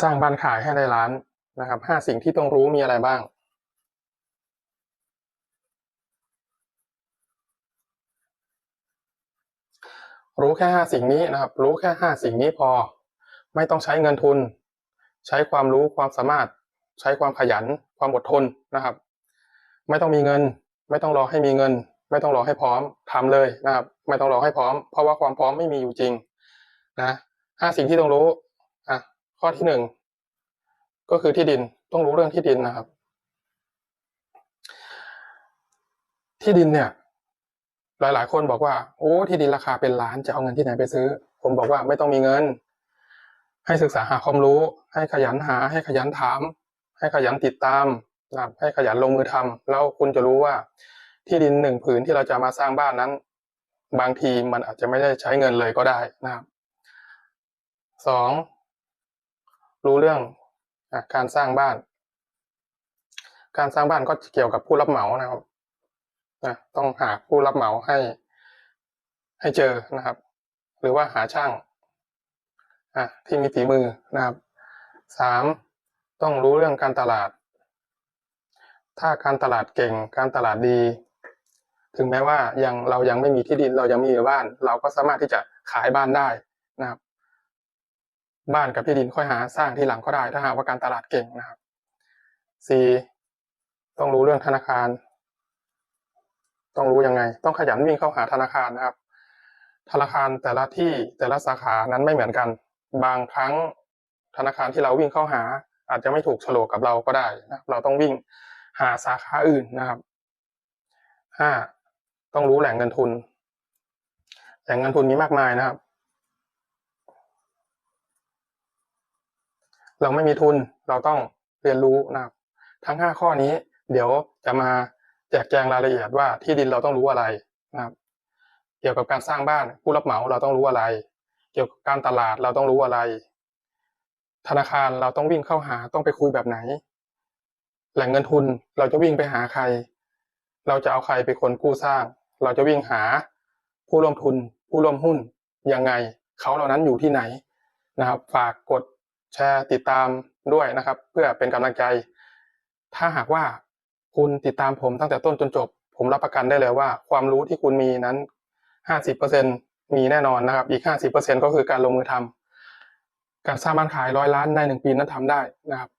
สร้างบ้านขายให้ได้ล้านนะครับห้าสิ่งที่ต้องรู้มีอะไรบ้าง รู้แค่ห้าสิ่งนี้นะครับ รู้แค่ห้าสิ่งนี้พอ ไม่ต้องใช้เงินทุน ใช้ความรู้ความสามารถ ใช้ความขยัน ความอดทนนะครับ ไม่ต้องมีเงิน ไม่ต้องรอให้มีเงิน ไม่ต้องรอให้พร้อมทำเลยนะครับ ไม่ต้องรอให้พร้อม เพราะว่าความพร้อมไม่มีอยู่จริงนะห้าสิ่งที่ต้องรู้ ข้อที่หนึ่งก็คือที่ดินต้องรู้เรื่องที่ดินนะครับ ที่ดินเนี่ย หลาย ๆ คนบอกว่า โอ้ที่ดินราคาเป็นล้านจะเอาเงินที่ไหนไปซื้อ ผมบอกว่าไม่ต้องมีเงิน ให้ศึกษาหาความรู้ ให้ขยันหา ให้ขยันถาม ให้ขยันติดตามนะให้ขยันลงมือทำแล้วคุณจะรู้ว่า ที่ดินหนึ่งผืนที่เราจะมาสร้างบ้านนั้น บางทีมันอาจจะไม่ได้ใช้เงินเลยก็ได้นะครับสอง รู้เรื่องอการสร้างบ้าน การสร้างบ้านก็เกี่ยวกับผู้รับเหมานะครับนะต้องหาผู้รับเหมาให้ ให้เจอนะครับ หรือว่าหาช่างที่มีฝีมือนะครับสามต้องรู้เรื่องการตลาด ถ้าการตลาดเก่งการตลาดดี ถึงแม้ว่ายังเรายังไม่มีที่ดินเรายังไม่มีบ้าน เราก็สามารถที่จะขายบ้านได้นะครับ บ้านกับที่ดินค่อยหาสร้างที่หลังก็ได้ ถ้าหากว่าการตลาดเก่งนะครับสี่ต้องรู้เรื่องธนาคาร ต้องรู้ยังไง ต้องขยันวิ่งเข้าหาธนาคารนะครับ ธนาคารแต่ละที่แต่ละสาขานั้นไม่เหมือนกัน บางครั้งธนาคารที่เราวิ่งเข้าหา อาจจะไม่ถูกโฉลกกับเราก็ได้นะเราต้องวิ่งหาสาขาอื่นนะครับห้าต้องรู้แหล่งเงินทุน แหล่งเงินทุนมีมากมายนะครับ เราไม่มีทุนเราต้องเรียนรู้นะครับ ทั้งห้าข้อนี้ เดี๋ยวจะมาแจกแจงรายละเอียดว่าที่ดินเราต้องรู้อะไรนะครับ เกี่ยวกับการสร้างบ้านผู้รับเหมาเราต้องรู้อะไร เกี่ยวกับการตลาดเราต้องรู้อะไร ธนาคารเราต้องวิ่งเข้าหาต้องไปคุยแบบไหน แหล่งเงินทุนเราจะวิ่งไปหาใคร เราจะเอาใครเป็นคนกู้สร้าง เราจะวิ่งหาผู้ร่วมทุน ผู้ร่วมหุ้นยังไงเขาเหล่านั้นอยู่ที่ไหนนะครับ ฝากกด แชร์ติดตามด้วยนะครับ เพื่อเป็นกำลังใจ ถ้าหากว่าคุณติดตามผมตั้งแต่ต้นจนจบ ผมรับประกันได้เลยว่า ความรู้ที่คุณมีนั้น 50%มีแน่นอนนะครับ อีก 50%ก็คือการลงมือทำการสร้างบ้านขายร้อยล้านในหนึ่งปีนั้นทำได้นะครับ